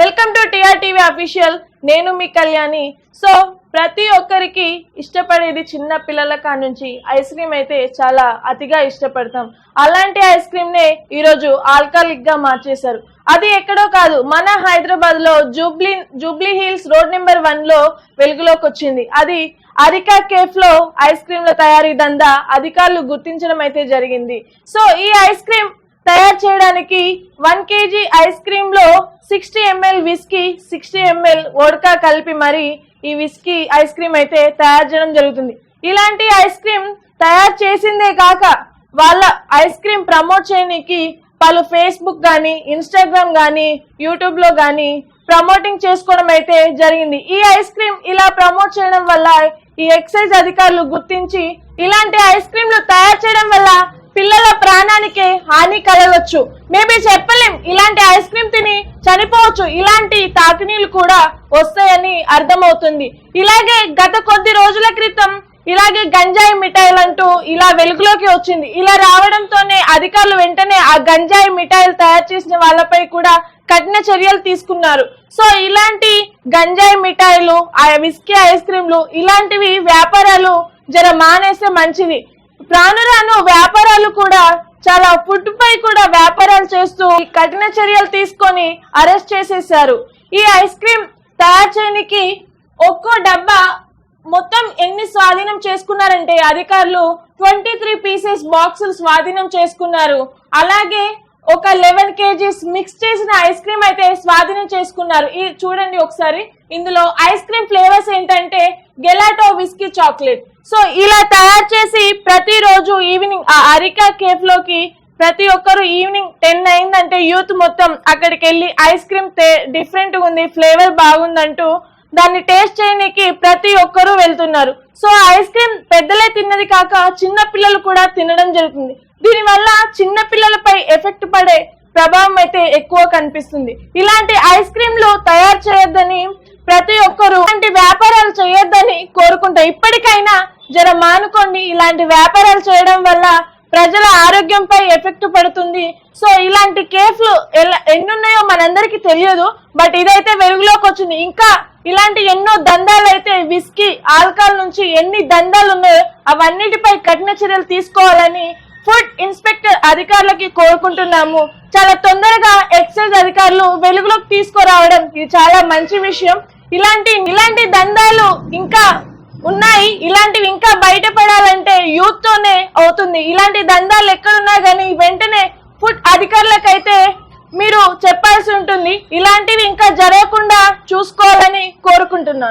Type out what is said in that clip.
Welcome to TRTV official నేను మీ Kalyani. So ప్రతి ఒక్కరికి ఇష్టపడేది చిన్న పిల్లల కాడ నుంచి ఐస్ క్రీమ్ అయితే చాలా అతిగా ఇష్టపడతాం. అలాంటి ఐస్ క్రీమ్ నే ఈరోజు ఆల్కాలిక్గా మార్చేశారు. అది ఎక్కడో కాదు మన హైదరాబాద్లో Jubilee Jubilee Hills road number వన్లో వెలుగులోకి వచ్చింది. అది అరికా కేఫ్లో ఐస్ క్రీమ్ల తయారీ దందా అధికారులు గుర్తించడం అయితే జరిగింది. సో ఈ ఐస్ క్రీమ్ తయారు చేయడానికి one KG ice క్రీమ్లో sixty ML whisky sixty ML vodka కలిపి మరి ఈ విస్కీ ఐస్ క్రీమ్ అయితే తయారు చేయడం జరుగుతుంది. ఇలాంటి ఐస్ క్రీమ్ తయారు చేసిందే కాక వాళ్ళ ఐస్ క్రీమ్ ప్రమోట్ చేయడానికి పలు ఫేస్బుక్ కానీ ఇన్స్టాగ్రామ్ కానీ యూట్యూబ్లో కానీ ప్రమోటింగ్ చేసుకోవడం అయితే జరిగింది. ఈ ఐస్ క్రీమ్ ఇలా ప్రమోట్ చేయడం వల్ల ఈ ఎక్సైజ్ అధికారులు గుర్తించి ఇలాంటి ఐస్ క్రీమ్లు తయారు చేయడం వల్ల పిల్లల ప్రాణానికి హాని కలగవచ్చు. మేబీ చెప్పలేం ఇలాంటి ఐస్ క్రీమ్ తిని చనిపోవచ్చు. ఇలాంటి తాకినీలు కూడా వస్తాయని అర్థమవుతుంది. ఇలాగే గత కొద్ది రోజుల క్రితం ఇలాగే గంజాయి మిఠాయిలంటూ ఇలా వెలుగులోకి వచ్చింది. ఇలా రావడంతోనే అధికారులు వెంటనే ఆ గంజాయి మిఠాయిలు తయారు చేసిన వాళ్ళపై కూడా కఠిన చర్యలు తీసుకున్నారు. సో ఇలాంటి గంజాయి మిఠాయిలు ఆ విస్కీ ఐస్ క్రీమ్లు ఇలాంటివి వ్యాపారాలు జర మానేస్తే మంచిది. ప్రాణురాను రాను వ్యాపారాలు కూడా చాలా ఫుడ్ పై కూడా వ్యాపారాలు చేస్తూ కఠిన చర్యలు తీసుకొని అరెస్ట్ చేసేశారు. ఈ ఐస్ క్రీమ్ తయారు చేయడానికి ఒక్కో డబ్బా మొత్తం ఎన్ని స్వాధీనం చేసుకున్నారంటే అధికారులు ట్వంటీ త్రీ పీసెస్ బాక్సులు స్వాధీనం చేసుకున్నారు. అలాగే ఒక లెవెన్ కేజీస్ మిక్స్ చేసిన ఐస్ క్రీమ్ అయితే స్వాధీనం చేసుకున్నారు. ఈ చూడండి ఒకసారి. ఇందులో ఐస్ క్రీమ్ ఫ్లేవర్స్ ఏంటంటే గెలాటో విస్కీ చాక్లెట్ సో ఇలా తయారు చేసి ప్రతిరోజు ఈవినింగ్ ఆ అరికా కేఫ్లోకి ప్రతి ఒక్కరు ఈవినింగ్ టెన్ అయిందంటే యూత్ మొత్తం అక్కడికి వెళ్ళి ఐస్ క్రీమ్ డిఫరెంట్ ఉంది ఫ్లేవర్ బాగుందంటూ దాన్ని టేస్ట్ చేయడానికి ప్రతి ఒక్కరూ వెళ్తున్నారు. సో ఐస్ క్రీమ్ పెద్దలే తిన్నది కాక చిన్న పిల్లలు కూడా తినడం జరుగుతుంది. దీనివల్ల చిన్న పిల్లలపై ఎఫెక్ట్ పడే ప్రభావం అయితే ఎక్కువ కనిపిస్తుంది. ఇలాంటి ఐస్ క్రీమ్లు తయారు చేయొద్దని ప్రతి ఒక్కరూ ఇలాంటి వ్యాపారాలు చేయొద్దని కోరుకుంటారు. ఇప్పటికైనా జర మానుకోండి. ఇలాంటి వ్యాపారాలు చేయడం వల్ల ప్రజల ఆరోగ్యంపై ఎఫెక్ట్ పడుతుంది. సో ఇలాంటి కేఫ్లు ఎలా- ఎన్నున్నాయో మనందరికీ తెలియదు. బట్ ఇదైతే వెలుగులోకి వచ్చింది. ఇంకా ఇలాంటి ఎన్నో దందాలు అయితే విస్కీ ఆల్కహాల్ నుంచి ఎన్ని దందాలు ఉన్నాయో అవన్నిటిపై కఠిన చర్యలు తీసుకోవాలని ఫుడ్ ఇన్స్పెక్టర్ అధికారులకి కోరుకుంటున్నాము. చాలా తొందరగా ఎక్సైజ్ అధికారులు వెలుగులోకి తీసుకురావడం ఇది చాలా మంచి విషయం. ఇలాంటి ఇలాంటి దందాలు ఇంకా ఉన్నాయి. ఇలాంటివి ఇంకా బయటపడాలంటే యూత్ తోనే అవుతుంది. ఇలాంటి దందాలు ఎక్కడున్నా కానీ వెంటనే ఫుడ్ అధికారులకైతే మీరు చెప్పాల్సి ఉంటుంది. ఇలాంటివి ఇంకా జరగ